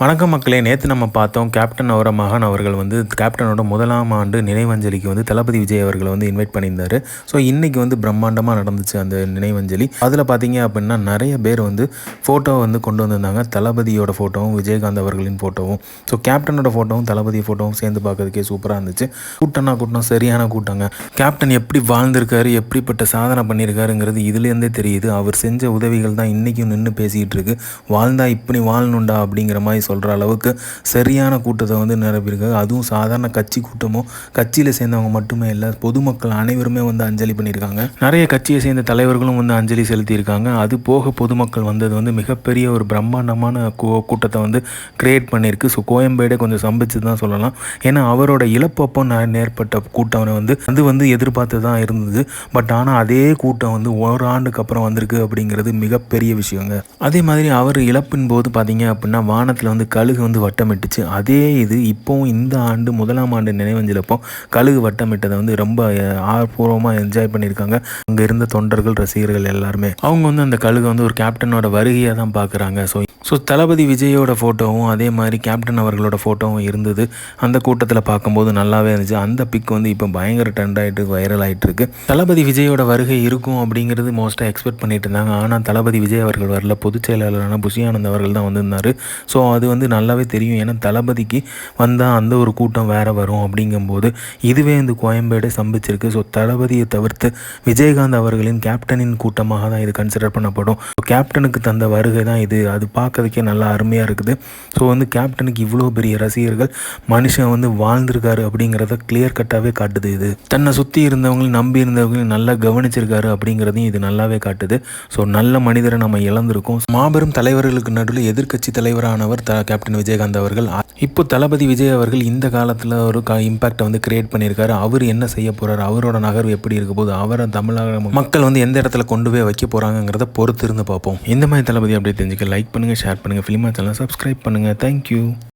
வணக்கம் மக்களே. நேற்று நம்ம பார்த்தோம் கேப்டன் அவர மகன் அவர்கள் வந்து கேப்டனோட முதலாம் ஆண்டு நினைவஞ்சலிக்கு வந்து தளபதி விஜய் அவர்களை வந்து இன்வைட் பண்ணியிருந்தார். ஸோ இன்றைக்கி வந்து பிரம்மாண்டமாக நடந்துச்சு அந்த நினைவஞ்சலி. அதில் பார்த்தீங்க அப்படின்னா நிறைய பேர் வந்து ஃபோட்டோ வந்து கொண்டு வந்திருந்தாங்க. தளபதியோட ஃபோட்டோவும் விஜயகாந்த் அவர்களின் ஃபோட்டோவும் ஸோ கேப்டனோட ஃபோட்டோவும் தளபதி ஃபோட்டோவும் சேர்ந்து பார்க்கறதுக்கே சூப்பராக இருந்துச்சு. கூட்டம்னா கூட்டம் சரியான கூட்டங்க. கேப்டன் எப்படி வாழ்ந்திருக்காரு எப்படிப்பட்ட சாதனை பண்ணியிருக்காருங்கிறது இதுலேருந்தே தெரியுது. அவர் செஞ்ச உதவிகள் தான் இன்றைக்கும் நின்று பேசிக்கிட்டு இருக்கு. வாழ்ந்தா இப்படி வாழணுண்டா அப்படிங்கிற மாதிரி சொல்கிற அளவுக்கு சரியான கூட்டத்தை வந்து நிரப்பியிருக்காங்க. அதுவும் சாதாரண கட்சி கூட்டமோ கட்சியில் சேர்ந்தவங்க மட்டுமே இல்லை பொதுமக்கள் அனைவருமே வந்து அஞ்சலி பண்ணியிருக்காங்க. நிறைய கட்சியை சேர்ந்த தலைவர்களும் வந்து அஞ்சலி செலுத்தியிருக்காங்க. அது போக பொதுமக்கள் வந்தது வந்து மிகப்பெரிய ஒரு பிரம்மாண்டமான கூ- கூட்டத்தை வந்து கிரியேட் பண்ணியிருக்கு. ஸோ கோயம்பேடே கொஞ்சம் சம்பிச்சு தான் சொல்லலாம். ஏன்னா அவரோட இழப்பப்போ நே- நேர்பட்ட கூட்டம் வந்து அது வந்து எதிர்பார்த்து தான் இருந்தது. பட் ஆனால் அதே கூட்டம் வந்து ஒரு ஆண்டுக்கு அப்புறம் வந்திருக்கு அப்படிங்கிறது மிகப்பெரிய விஷயங்க. அதே மாதிரி அவர் இழப்பின் போது பார்த்தீங்க அப்படின்னா வானத்தில் வந்து கழுகு வந்து வட்டமிட்டுச்சு. அதே இது இப்போவும் இந்த ஆண்டு முதலாம் ஆண்டு நினைவஞ்சலப்போ கழுகு வட்டமிட்டதை வந்து ரொம்ப ஆர்வபூர்வமாக என்ஜாய் பண்ணியிருக்காங்க. அங்கே இருந்த தொண்டர்கள் ரசிகர்கள் எல்லாருமே. அவங்க வந்து அந்த கழுகு வந்து ஒரு கேப்டனோட வருகையாக தான் பார்க்குறாங்க. ஸோ ஸோ தளபதி விஜயோட ஃபோட்டோவும் அதே மாதிரி கேப்டன் அவர்களோட ஃபோட்டோவும் இருந்தது. அந்த கூட்டத்தில் பார்க்கும்போது நல்லாவே இருந்துச்சு. அந்த பிக் வந்து இப்போ பயங்கர ட்ரெண்ட் ஆகிட்டு வைரல் ஆகிட்டு இருக்கு. தளபதி விஜயோட வருகை இருக்கும் அப்படிங்கிறது மோஸ்ட்டாக எக்ஸ்பெக்ட் பண்ணிட்டு இருந்தாங்க. ஆனால் தளபதி விஜய் அவர்கள் வரல. பொதுச் செயலாளரான புஷியானந்த் அவர்கள் தான் வந்திருந்தார். ஸோ அது வந்து நல்லாவே தெரியும். ஏன்னா தளபதிக்கு வந்தால் அந்த ஒரு கூட்டம் வேறு வரும் அப்படிங்கும்போது இதுவே இந்த கோயம்பேடு சம்பிச்சிருக்கு. ஸோ தளபதியை தவிர்த்து விஜயகாந்த் அவர்களின் கேப்டனின் கூட்டமாக தான் இது கன்சிடர் பண்ணப்படும். கேப்டனுக்கு தந்த வருகை தான் இது. அது பார்க்கறதுக்கே நல்லா அருமையாக இருக்குது. ஸோ வந்து கேப்டனுக்கு இவ்வளோ பெரிய ரசிகர்கள் மனுஷன் வந்து வாழ்ந்திருக்காரு அப்படிங்கிறத கிளியர் கட்டாகவே காட்டுது இது. தன்னை சுற்றி இருந்தவங்களையும் நம்பி இருந்தவங்களையும் நல்லா கவனிச்சிருக்காரு அப்படிங்கிறதையும் இது நல்லாவே காட்டுது. ஸோ நல்ல மனிதரை நம்ம இழந்திருக்கோம். மாபெரும் தலைவர்களுக்கு நடுவில் எதிர்க்கட்சி தலைவரானவர் த கேப்டன் விஜயகாந்த் அவர்கள். இப்போ தளபதி விஜய் அவர்கள் இந்த காலத்தில் ஒரு க இம்பாக்டை வந்து கிரியேட் பண்ணியிருக்காரு. அவர் என்ன செய்ய போறாரு? அவரோட நகர்வு எப்படி இருக்க போகுது? அவரை தமிழக மக்கள் வந்து எந்த இடத்துல கொண்டு போய் வைக்க போகிறாங்கிறத பொறுத்து இருந்து பார்ப்போம். இந்த மாதிரி தளபதி அப்படியே தெரிஞ்சுக்க லைக் பண்ணுங்கள் ஷேர் பண்ணுங்கள் ஃபிலிமா சேனல் சப்ஸ்கிரைப் பண்ணுங்கள் தேங்க்யூ